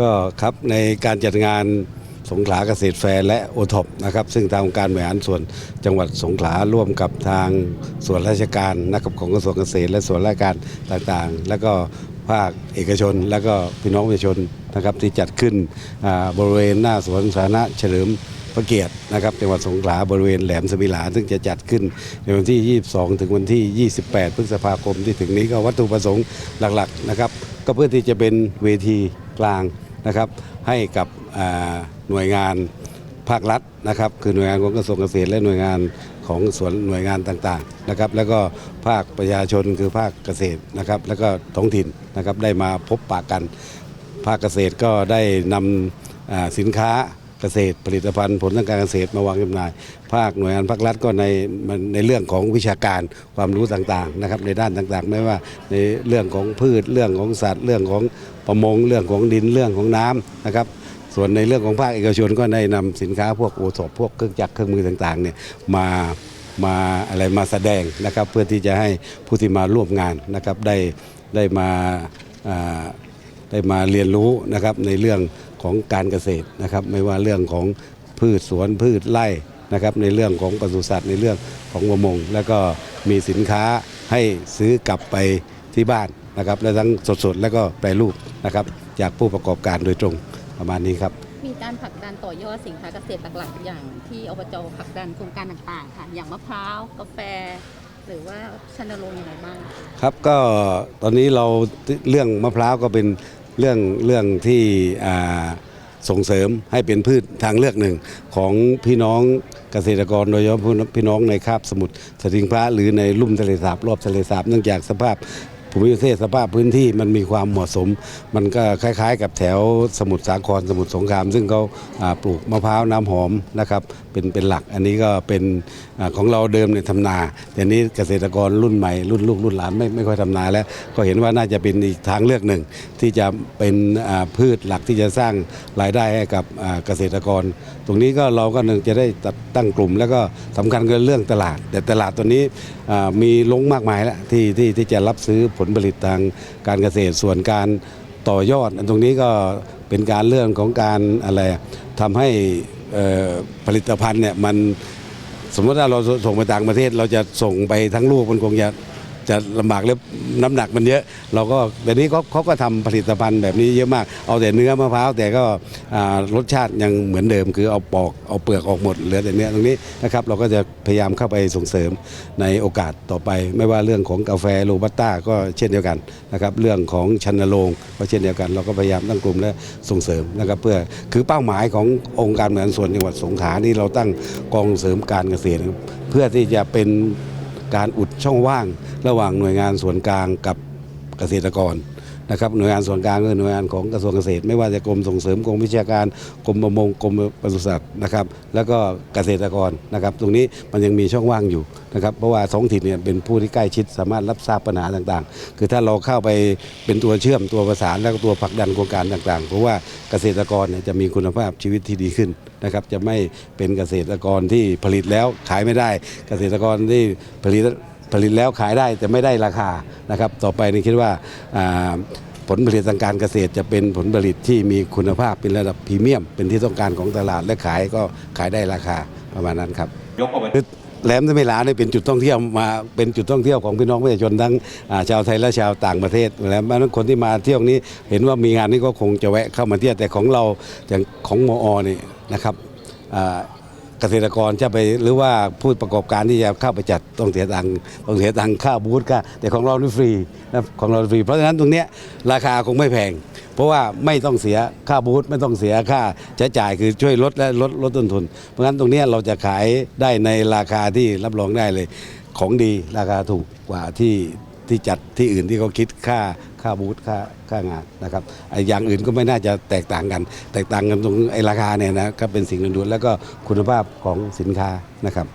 ก็ครับในการจัดงานสงขลาเกษตรแฟร์และโอท็อปนะครับซึ่งทางองค์การบริหารส่วนจังหวัดสงขลาร่วมกับทางส่วนราชการนะครับของกระทรวงเกษตร และส่วนราชการต่างๆ แล้วก็ภาคเอกชน แล้วก็พี่น้องประชาชนนะครับที่จัดขึ้นบริเวณหน้าสวนสาธารณะเฉลิมพระเกียรตินะครับจังหวัดสงขลาบริเวณแหลมสมิลาซึ่งจะจัดขึ้นในวันที่ 22 ถึงวันที่ 28 พฤษภาคมที่ถึงนี้ก็วัตถุประสงค์หลักๆนะครับก็เพื่อที่จะเป็นเวทีกลาง นะครับให้กับหน่วยงานภาครัฐนะครับคือหน่วยงานของกระทรวงเกษตรและหน่วยงานของส่วนหน่วยงานต่างๆนะครับแล้วก็ภาคประชาชนคือภาคเกษตรนะครับแล้วก็ท้องถิ่นนะครับได้มาพบปะกัน ภาคเกษตรก็ได้นำอ่าสินค้า เกษตร ผลิตภัณฑ์ผลทางการเกษตรมาวางจำหน่าย ภาคหน่วยงานภาครัฐก็ในในเรื่องของวิชาการความรู้ต่างๆนะครับในด้านต่างๆ ไม่ว่าในเรื่องของพืชเรื่องของสัตว์ เรื่องของประมงเรื่องของดินเรื่องของน้ำนะครับส่วนในเรื่องของภาคเอกชนก็ได้นำสินค้าพวกโอสพวกเครื่องจักรเครื่องมือต่างๆเนี่ยมามาอะไรมาแสดงนะครับเพื่อที่จะให้ผู้ที่มาร่วมงานนะครับได้ได้มาได้มาเรียนรู้นะครับในเรื่อง ของการเกษตรนะครับ ไม่ว่าเรื่องของพืชสวนพืชไร่นะครับ ในเรื่องของปศุสัตว์ในเรื่องของประมง แล้วก็มีสินค้าให้ซื้อกลับไปที่บ้านนะครับ และทั้งสดๆ แล้วก็แปรรูปนะครับ จากผู้ประกอบการโดยตรงประมาณนี้ครับ มีการผลักดันต่อยอดสินค้าเกษตรหลักๆ อย่างที่อบจผลักดันโครงการต่างๆค่ะอย่างมะพร้าวกาแฟ หรือว่าชนรงค์อย่างไรบ้าง ครับก็ตอนนี้เราเรื่องมะพร้าวก็เป็น เรื่องเรื่องที่ส่งเสริมให้เป็นพืชทางเลือกหนึ่ง ของพี่น้องเกษตรกรโดยเฉพาะพี่น้องในคาบสมุทรสถิงพระหรือในลุ่มทะเลสาบรอบทะเลสาบเนื่องจากสภาพ ภูมิประเทศสภาพพื้นที่มันมีความเหมาะสม มันก็คล้ายๆ กับแถวสมุทรสาครสมุทรสงคราม ซึ่งเขาปลูกมะพร้าวน้ำหอมนะครับเป็นเป็นหลักอันนี้ก็เป็นอของเราเดิมเนี่ยทำนา แต่นี้เกษตรกรรุ่นใหม่รุ่นลูกรุ่นหลานไม่ไม่ค่อยทำนาแล้ว ก็เห็นว่าน่าจะเป็นอีกทางเลือกหนึ่ง ที่จะเป็นพืชหลักที่จะสร้างรายได้ให้กับเกษตรกร ตรงนี้ก็เราก็หนึ่งจะได้ตัดตั้งกลุ่ม แล้วก็สำคัญก็เรื่องตลาด แต่ตลาดตัวนี้มีลงมากมายแล้วที่ที่ที่จะรับซื้อผลผลิตทางการเกษตรส่วนการต่อยอดตรงนี้ก็เป็นการเรื่องของการอะไรทำให้ผลิตภัณฑ์เนี่ยมันสมมติว่าเราส่งไปต่างประเทศ เราจะส่งไปทั้งลูกมันคงจะ จะลำบากแล้วน้ำหนักมันเยอะ เราก็แบบนี้เขาเขาก็ทำผลิตภัณฑ์แบบนี้เยอะมาก เอาแต่เนื้อมะพร้าวแต่ก็รสชาติยังเหมือนเดิม คือเอาปอกเอาเปลือกออกหมดเหลือแต่เนื้อตรงนี้นะครับเราก็จะพยายามเข้าไปส่งเสริมในโอกาสต่อไป ไม่ว่าเรื่องของกาแฟโรบัสต้าก็เช่นเดียวกันนะครับเรื่องของชันนโรงก็เช่นเดียวกัน เราก็พยายามตั้งกลุ่มและส่งเสริมนะครับเพื่อคือเป้าหมายขององค์การบริหารส่วนจังหวัดสงขลานี่เราตั้งกองเสริมการเกษตร เพื่อที่จะเป็น การอุดช่องว่าง ระหว่างหน่วยงานส่วนกลางกับเกษตรกร นะครับหน่วยงานส่วนกลางคือหน่วยงานของกระทรวงเกษตร ไม่ว่าจะกรมส่งเสริมกรมวิชาการกรมประมงกรมปศุสัตว์นะครับแล้วก็เกษตรกรนะครับตรงนี้มันยังมีช่องว่างอยู่นะครับเพราะว่าท้องถิ่นเนี่ยเป็นผู้ที่ใกล้ชิดสามารถรับทราบปัญหาต่างๆ คือถ้าเราเข้าไปเป็นตัวเชื่อมตัวประสานแล้วก็ตัวผลักดันโครงการต่างๆ เพราะว่าเกษตรกรเนี่ยจะมีคุณภาพชีวิตที่ดีขึ้นนะครับจะไม่เป็นเกษตรกรที่ผลิตแล้วขายไม่ได้ เกษตรกรที่ผลิต ผลิตแล้วขายได้แต่ไม่ได้ราคานะครับ ต่อไปนี่คิดว่าอ่าผลผลิตทางการเกษตรจะเป็นผลผลิตที่มีคุณภาพเป็นระดับพรีเมียม เป็นที่ต้องการของตลาดและขายก็ขายได้ราคาประมาณนั้นครับยกเอาไปแหลมสมิลาเนี่ยเป็นจุดท่องเที่ยวมาเป็นจุดท่องเที่ยวของพี่น้องประชาชนทั้งอ่าชาวไทยและชาวต่างประเทศแล้วเพราะฉะนั้นคนที่มาเที่ยวนี้เห็นว่ามีงานนี้ก็คงจะแวะเข้ามาเที่ยวแต่ของเราอย่างของมอนี่นะครับอ่าเกษตรกรจะไปหรือว่าผู้ประกอบการที่จะเข้าไปจัดต้องเสียตังค์ต้องเสียตังค่าบูธค่าแต่ของเรานี่ฟรีนะของเราฟรี เพราะฉะนั้นตรงเนี้ยราคาคงไม่แพง เพราะว่าไม่ต้องเสียค่าบูธไม่ต้องเสียค่าใช้จ่ายคือช่วยลดและลดลดต้นทุน เพราะฉะนั้นตรงเนี้ยเราจะขายได้ในราคาที่รับรองได้เลย ของดีราคาถูกกว่าที่ที่จัดที่อื่นที่เขาคิดค่า ค่าบูธค่าค่างานนะครับไอ้อย่างอื่นก็ไม่น่าจะแตกต่างกัน แตกต่างกันตรงไอ้ราคาเนี่ยนะก็เป็นสิ่งด่วนๆแล้วก็คุณภาพของสินค้านะครับ